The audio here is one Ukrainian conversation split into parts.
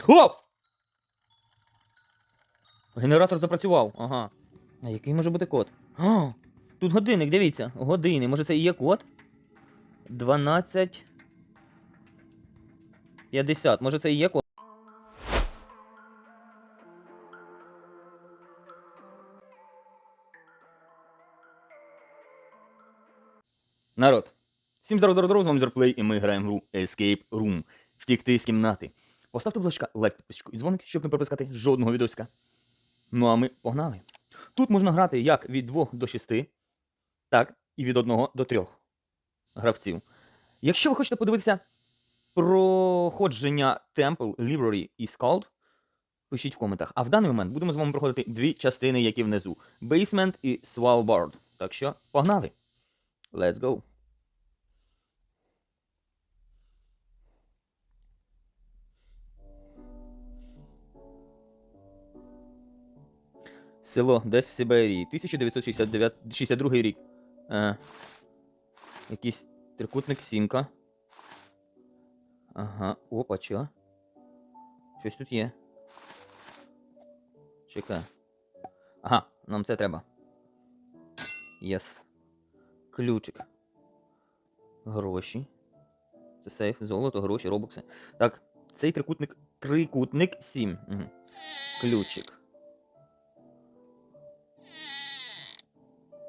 Хоп! Генератор запрацював. Ага. А який може бути код? О, тут годинник, дивіться. Години. Може це і є код? 12. 50. Може це і є код? Народ. Всім здоров, здоров, здоров, з вами Зерплей, і ми граємо в гру Escape Room. Втікти з кімнати. Поставте, будь ласка, лайк, підписку і дзвоник, щоб не пропускати жодного відосика. Ну а ми погнали. Тут можна грати як від 2 до 6, так і від 1 до 3 гравців. Якщо ви хочете подивитися проходження Temple, Library і Scald, пишіть в коментах. А в даний момент будемо з вами проходити дві частини, які внизу: Basement і Svalbard. Так що погнали! Let's go! Село десь в Сибирії. 1962 рік. Е, якийсь трикутник сімка. Ага. Опа, чо? Щось тут є. Чекай. Ага, нам це треба. Єс. Ключик. Гроші. Це сейф, золото, гроші, робокси. Так, цей трикутник. Трикутник 7. Угу. Ключик.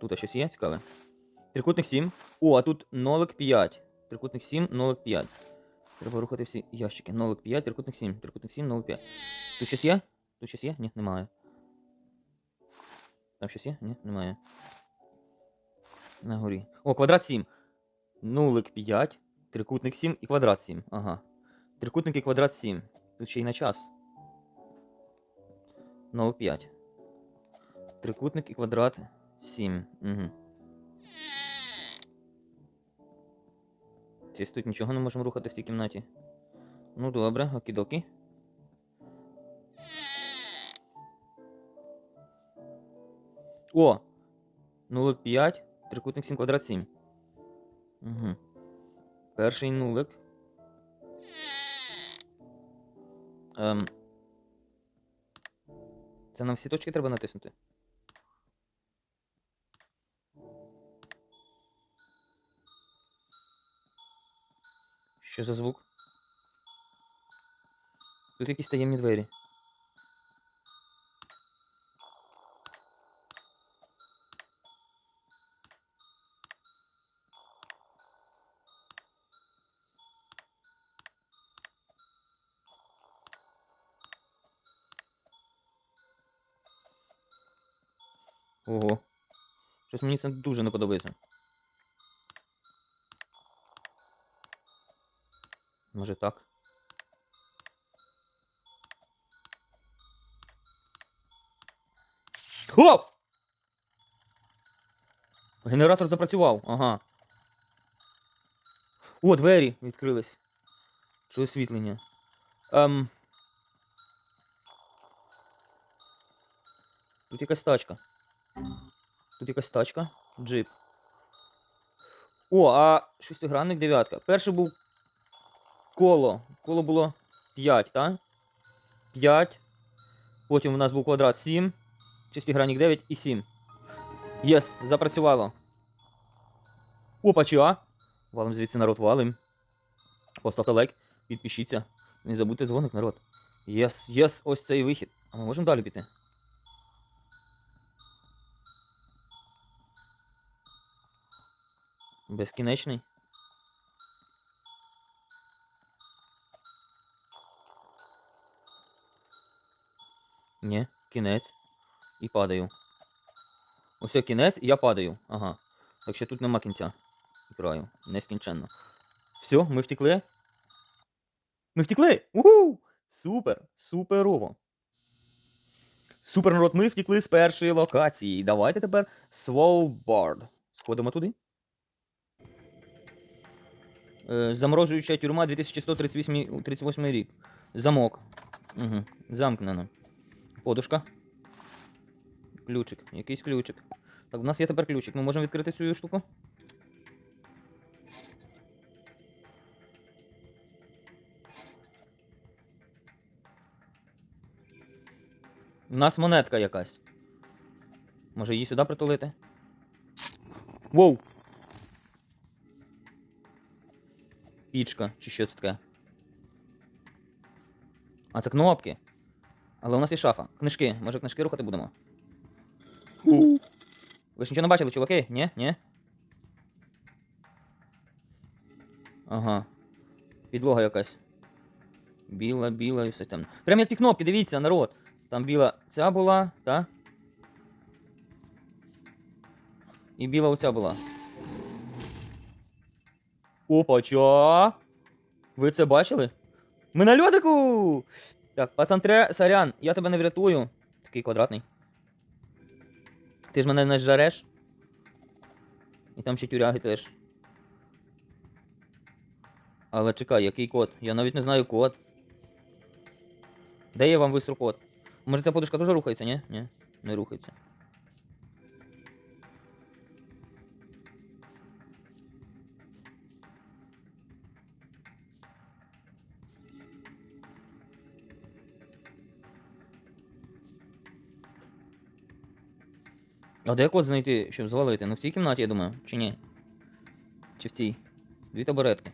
Тут щось є цікаве. Трикутник 7. О, а тут 0,5. Трикутник 7, 0,5. Треба рухати всі ящики. 0,5, трикутник 7. Трикутник 7, 0,5. Тут щось є? Тут щось є? Ні, немає. Там щось є? Ні, немає. На горі. О, квадрат 7. 0,5. Трикутник 7 і квадрат 7. Ага. Трикутник і квадрат 7. Тут ще й на час. 0,5. Трикутник і квадрат 7. Угу. Ці тут нічого не можемо рухати в цій кімнаті. Ну добре, окідокі. О! 0,5, трикутник 7 квадрат 7. Угу. Перший нулик. Ем. Це нам всі точки треба натиснути. Що за звук? Тут якісь таємні двері. Ого. Щось мені це дуже не подобається. Може так? Хоп! Генератор запрацював, ага. О, двері відкрились. Чи освітлення? Ем. Тут якась тачка. Тут якась тачка. Джип. О, а шестигранник дев'ятка. Перший був коло. Коло було 5, так? 5. Потім у нас був квадрат 7. Шестигранник 9 і 7. Єс, запрацювало. Опа, чия? Валим звідси народ, валим. Поставте лайк, підпишіться. Не забудьте дзвоник, народ. Єс, єс, ось цей вихід. А ми можемо далі піти? Безкінечний. Ні, кінець. І падаю. Ось кінець, і я падаю. Ага. Так що тут нема кінця. Краю. Нескінченно. Все, ми втекли. Ми втекли! Уху! Супер! Суперово! Супер, народ, ми втекли з першої локації. Давайте тепер Svalbard. Сходимо туди. Е, заморожуюча тюрма 2138 38 рік. Замок. Угу. Замкнено. Подушка. Ключик. Якийсь ключик. Так, в нас є тепер ключик. Ми можемо відкрити цю штуку. У нас монетка якась. Може її сюди притулити? Воу! Пічка, чи що це таке? А, це кнопки. Але у нас є шафа. Книжки. Може книжки рухати будемо? Ви ж нічого не бачили, чуваки? Ні? Ні? Ага. Підлога якась. Біла, біла і все там. Прям як ті кнопки, дивіться, народ. Там біла ця була, та? І біла оця була. Опача! Ви це бачили? Ми на льодику! Так, пацантре, сорян, я тебе не врятую. Такий квадратний. Ти ж мене не жареш. І там ще тюряги теж. Але чекай, який код? Я навіть не знаю код. Де я вам висру код? Може ця подушка теж рухається, ні? Ні, не рухається. А де код знайти, щоб звалити? Ну в цій кімнаті, я думаю, чи ні? Чи в цій? Дві табуретки.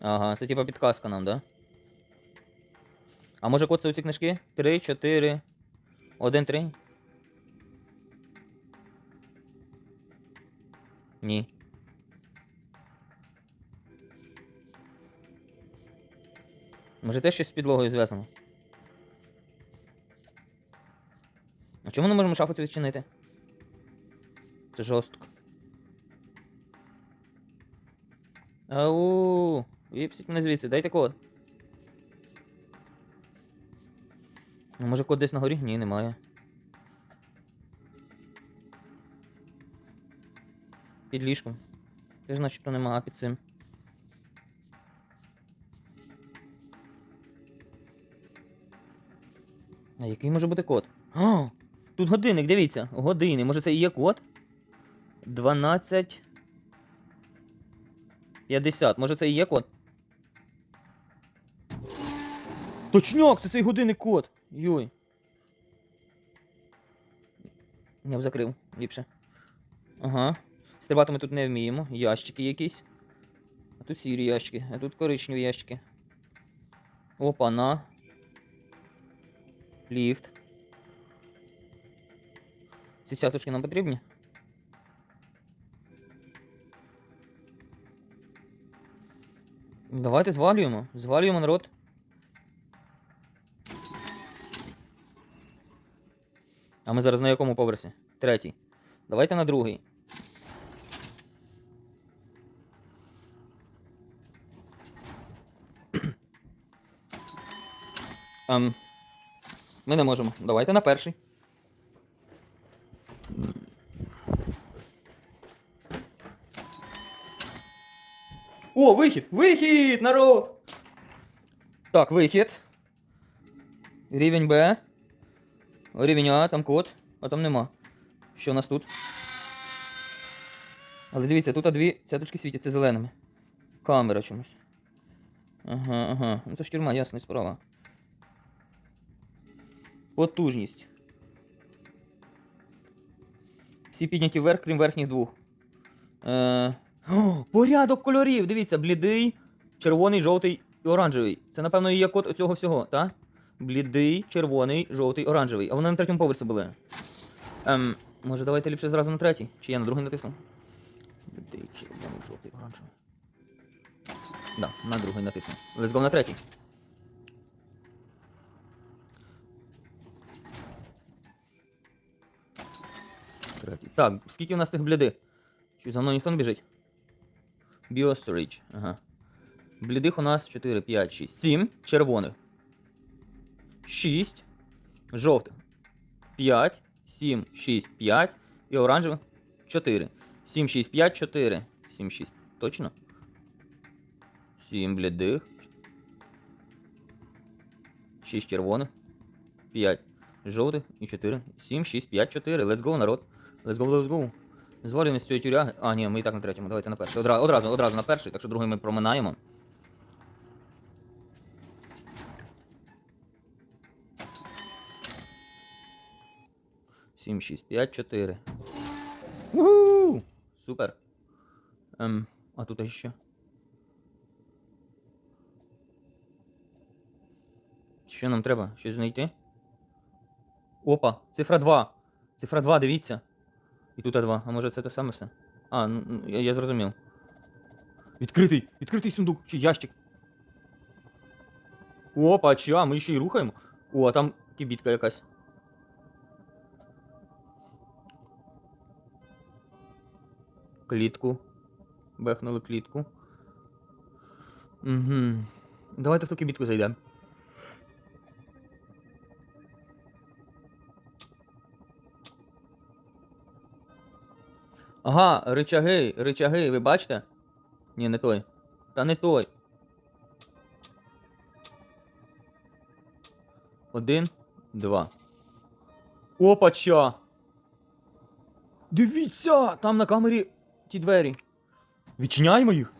Ага, це типа підказка нам, да? А може код це у ці книжки? 3, 4, 1, 3? Ні. Може теж щось з підлогою зв'язано? А чому не можемо шафу відчинити? Це жорстко. Ау, випустіть мене звідси, дайте код. Ну, може код десь на горі? Ні, немає. Під ліжком. Теж начебто нема, під цим. А який може бути код? О, тут годинник, дивіться. Години. Може це і є код? 12. 50. Може це і є код? Точняк, це цей годинник код. Йой. Я б закрив ліпше. Ага. Стрибати ми тут не вміємо. Ящики якісь. А тут сірі ящики, а тут коричневі ящики. Опа, на. Ліфт. Ці цяточки нам потрібні? Давайте звалюємо. Звалюємо народ. А ми зараз на якому поверсі? Третій. Давайте на другий. Ем, ми не можемо. Давайте на перший. О, вихід! Вихід, народ! Так, вихід. Рівень Б. Рівень А, там код, а там нема. Що у нас тут? Але дивіться, тут дві цяточки світяться зеленими. Камера чомусь. Ага, ага. Ну це ж тюрма, ясна справа. Потужність. Всі підняті вверх, крім верхніх двох. Е... О, порядок кольорів! Дивіться, блідий, червоний, жовтий і оранжевий. Це, напевно, є код цього всього, так? Блідий, червоний, жовтий, оранжевий. А вони на третьому поверсі були. Ем, може давайте ліпше зразу на третій? Чи я на другий натисну? Блідий, червоний, жовтий, оранжевий. Да, на другий натисну. Let's go на третій. Третій. Так, скільки у нас тих блідих? Чи за мною ніхто не біжить? Біосторіч. Ага. Блідих у нас 4, 5, 6, 7 червоних. 6 жовтих. 5, 7, 6, 5 і оранжевих 4. 7, 6, 5, 4. 7, 6. Точно? 7 блідих. 6 червоних. 5 жовтих і 4. 7, 6, 5, 4. Let's go, народ. Let's go, let's go. Не звалюємо з цієї тюряги. А, ні, ми і так на третьому. Давайте на перший. Одразу, одразу, одразу на перший, так що другий ми проминаємо. Сім, шість, п'ять, чотири. Уху! Супер. Ем, а тут ще. Що нам треба? Щось знайти? Опа, цифра 2. Цифра 2, дивіться. І тут 2. А може це те саме все? А, ну, ну, я, я зрозумів. Відкритий! Відкритий сундук чи ящик. Опа, ча, ми ще й рухаємо. О, а там кібітка якась. Клітку. Бехнули клітку. Угу. Давайте в ту кібітку зайдемо. Ага, рычаги, рычаги, ви бачите? Ні, не той. Та не той. Один, два. Опача! Дивіться! Там на камері ті двері. Відчиняємо їх!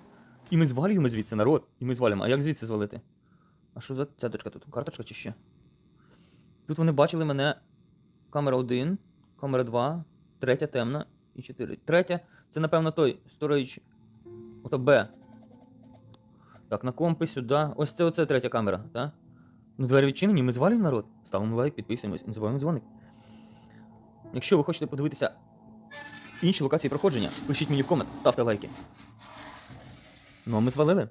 І ми звалюємо звідси, народ. І ми звалюємо. А як звідси звалити? А що за цяточка тут? Карточка чи ще? Тут вони бачили мене. Камера 1, камера 2, третя темна і 4. Третя, це напевно той storage. Ото Б. Так, на компи сюди. Ось це оце третя камера, так? Ну, двері відчинені, ми звалюємо народ. Ставимо лайк, підписуємось і не забуваємо дзвоник. Якщо ви хочете подивитися інші локації проходження, пишіть мені в комент, ставте лайки. Ну, а ми звалили.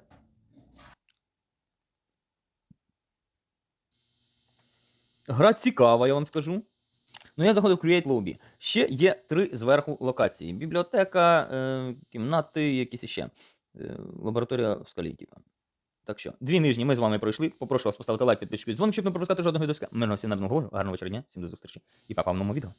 Гра цікава, я вам скажу. Ну, я заходив в Create Lobby. Ще є три зверху локації: бібліотека, е, кімнати, якісь іще. Е, лабораторія в скалі, типа. Так що, дві нижні ми з вами пройшли. Попрошу вас поставити лайк, підписку, дзвоник, щоб не пропускати жодного відео. Мирно всім на голову, гарного вечора дня, всім до зустрічі. І па-па в новому відео.